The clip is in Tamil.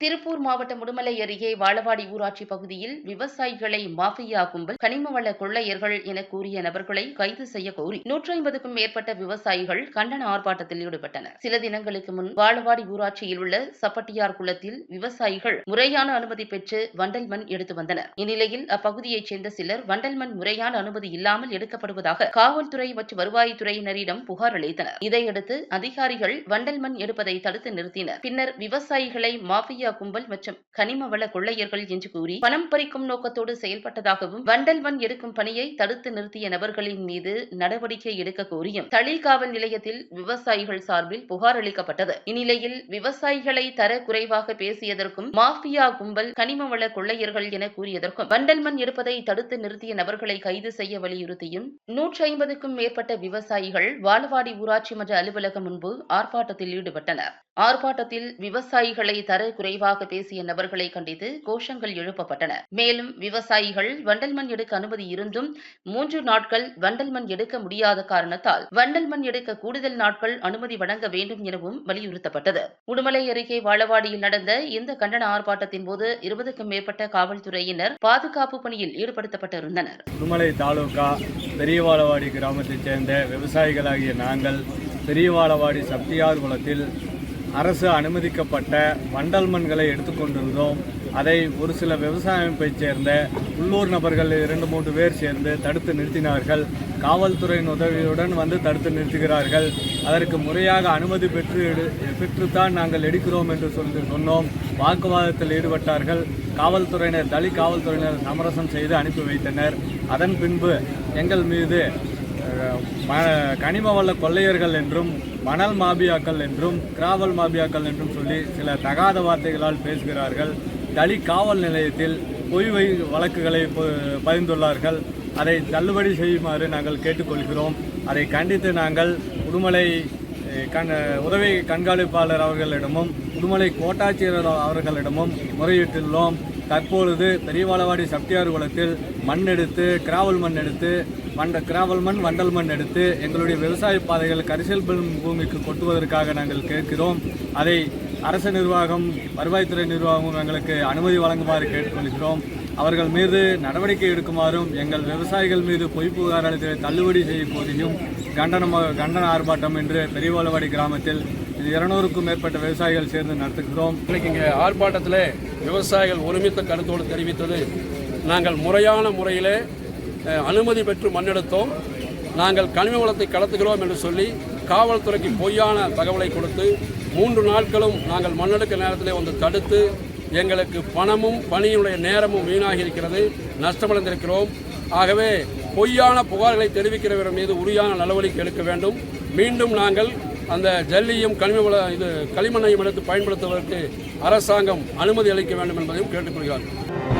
திருப்பூர் மாவட்டம் உடுமலை அருகே வாழவாடி ஊராட்சி பகுதியில் விவசாயிகளை மாஃபியா கும்பல் கனிம வள கொள்ளையர்கள் என கூறிய நபர்களை கைது செய்ய கோரி நூற்றி ஐம்பதுக்கும் மேற்பட்ட விவசாயிகள் கண்டன ஆர்ப்பாட்டத்தில் ஈடுபட்டனர். சில தினங்களுக்கு முன் வாழவாடி ஊராட்சியில் உள்ள சப்பட்டியார் குளத்தில் விவசாயிகள் முறையான அனுமதி பெற்று வண்டல் மண் எடுத்து வந்தனர். இந்நிலையில் அப்பகுதியைச் சேர்ந்த சிலர் வண்டல் மண் முறையான அனுமதி இல்லாமல் எடுக்கப்படுவதாக காவல்துறை மற்றும் வருவாய்த்துறையினரிடம் புகார் அளித்தனர். இதையடுத்து அதிகாரிகள் வண்டல் மண் எடுப்பதை தடுத்து நிறுத்தினர். பின்னர் விவசாயிகளை மாஃபியா கும்பல் மற்றும் கனிம வள கொள்ளையர்கள் என்று கூறி பணம் பறிக்கும் நோக்கத்தோடு செயல்பட்டதாகவும் வண்டல் மண் எடுக்கும் பணியை தடுத்து நிறுத்திய நபர்களின் மீது நடவடிக்கை எடுக்க கோரியும் தளி காவல் நிலையத்தில் விவசாயிகள் சார்பில் புகார் அளிக்கப்பட்டது. இந்நிலையில் விவசாயிகளை தர குறைவாக பேசியதற்கும் மாஃபியா கும்பல் கனிம வள கொள்ளையர்கள் என கூறியதற்கும் வண்டல் மண் எடுப்பதை தடுத்து நிறுத்திய நபர்களை கைது செய்ய வலியுறுத்தியும் நூற்றி ஐம்பதுக்கும் மேற்பட்ட விவசாயிகள் வாழ்வாடி ஊராட்சி மன்ற அலுவலகம் முன்பு ஆர்ப்பாட்டத்தில் ஈடுபட்டனர். ஆர்ப்பாட்டத்தில் விவசாயிகளை தர குறைவாக பேசிய நபர்களை கண்டித்து கோஷங்கள் எழுப்பப்பட்டன. மேலும் விவசாயிகள் வண்டல் மண் எடுக்க அனுமதி இருந்தும் மூன்று நாட்கள் வண்டல் மண் எடுக்க முடியாத காரணத்தால் வண்டல் மண் எடுக்க கூடுதல் நாட்கள் அனுமதி வழங்க வேண்டும் எனவும் வலியுறுத்தப்பட்டது. உடுமலை அருகே வாழவாடியில் நடந்த இந்த கண்டன ஆர்ப்பாட்டத்தின் போது இருபதுக்கும் மேற்பட்ட காவல்துறையினர் பாதுகாப்பு பணியில் ஈடுபடுத்தப்பட்டிருந்தனர். உடுமலை தாலுகா பெரியவாளவாடி கிராமத்தைச் சேர்ந்த விவசாயிகளாகிய நாங்கள் பெரியவாளவாடி சக்தியார் குளத்தில் அரசு அனுமதிக்கப்பட்ட வண்டல் மண்களை எடுத்துக்கொண்டிருந்தோம். அதை ஒரு சில விவசாய அமைப்பைச் சேர்ந்த உள்ளூர் நபர்கள் இரண்டு மூன்று பேர் சேர்ந்து தடுத்து நிறுத்தினார்கள். காவல்துறையின் உதவியுடன் வந்து தடுத்து நிறுத்துகிறார்கள். அதற்கு முறையாக அனுமதி பெற்று எடு- பெற்றுத்தான் நாங்கள் எடுக்கிறோம் என்று சொல்லி சொன்னோம். வாக்குவாதத்தில் ஈடுபட்டார்கள். காவல்துறையினர் தலி காவல்துறையினர் சமரசம் செய்து அனுப்பி வைத்தனர். அதன் பின்பு எங்கள் மீது ம- கனிம வள கொள்ளையர்கள் என்றும் மணல் மாபியாக்கள் என்றும் கிராவல் மாபியாக்கள் என்றும் சொல்லி சில தகாத வார்த்தைகளால் பேசுகிறார்கள். தளி காவல் நிலையத்தில் பொய் வழக்குகளை ப- பதிந்துள்ளார்கள் அதை தள்ளுபடி செய்யுமாறு நாங்கள் கேட்டுக்கொள்கிறோம். அதை கண்டித்து நாங்கள் உடுமலை கண் உதவி கண்காணிப்பாளர் அவர்களிடமும் உடுமலை கோட்டாட்சியர் அவர்களிடமும் முறையிட்டுள்ளோம். தற்பொழுது பெரியவாளவாடி சப்தியார் குளத்தில் மண் எடுத்து கிராவல் மண் எடுத்து வண்ட கிராவல் மண் வண்டல் மண் எடுத்து எங்களுடைய விவசாய பாதைகள் கரிசல் பூமிக்கு கொட்டுவதற்காக நாங்கள் கேட்கிறோம். அதை அரசு நிர்வாகம் வருவாய்த்துறை நிர்வாகம் எங்களுக்கு அனுமதி வழங்குமாறு கேட்டுக்கொள்கிறோம். அவர்கள் மீது நடவடிக்கை எடுக்குமாறும் எங்கள் விவசாயிகள் மீது பொய் புகார் அளித்து தள்ளுபடி செய்யும் கண்டனமாக கண்டன ஆர்ப்பாட்டம் என்று பெரியவாளவாடி கிராமத்தில் இது இருநூறுக்கும் மேற்பட்ட விவசாயிகள் சேர்ந்து நடத்துகிறோம். இன்னைக்கு இங்கே ஆர்ப்பாட்டத்தில் விவசாயிகள் ஒருமித்த கருத்தோடு தெரிவித்தது. நாங்கள் முறையான முறையிலே அனுமதி பெற்று மண்ணெடுத்தோம். நாங்கள் கனிம வளத்தை கடத்துகிறோம் என்று சொல்லி காவல்துறைக்கு பொய்யான தகவலை கொடுத்து மூன்று நாட்களும் நாங்கள் மண்ணெடுக்க நேரத்தில் வந்து தடுத்து எங்களுக்கு பணமும் பணியுடைய நேரமும் வீணாகி இருக்கிறது நஷ்டமடைந்திருக்கிறோம். ஆகவே பொய்யான புகார்களை தெரிவிக்கிறவர் மீது உரியான நடவடிக்கை எடுக்க வேண்டும். மீண்டும் நாங்கள் அந்த ஜல்லியும் கனிம வள இது களிமண்ணையும் எடுத்து பயன்படுத்துவதற்கு அரசாங்கம் அனுமதி அளிக்க வேண்டும் என்பதையும் கேட்டுக்கொள்கிறார்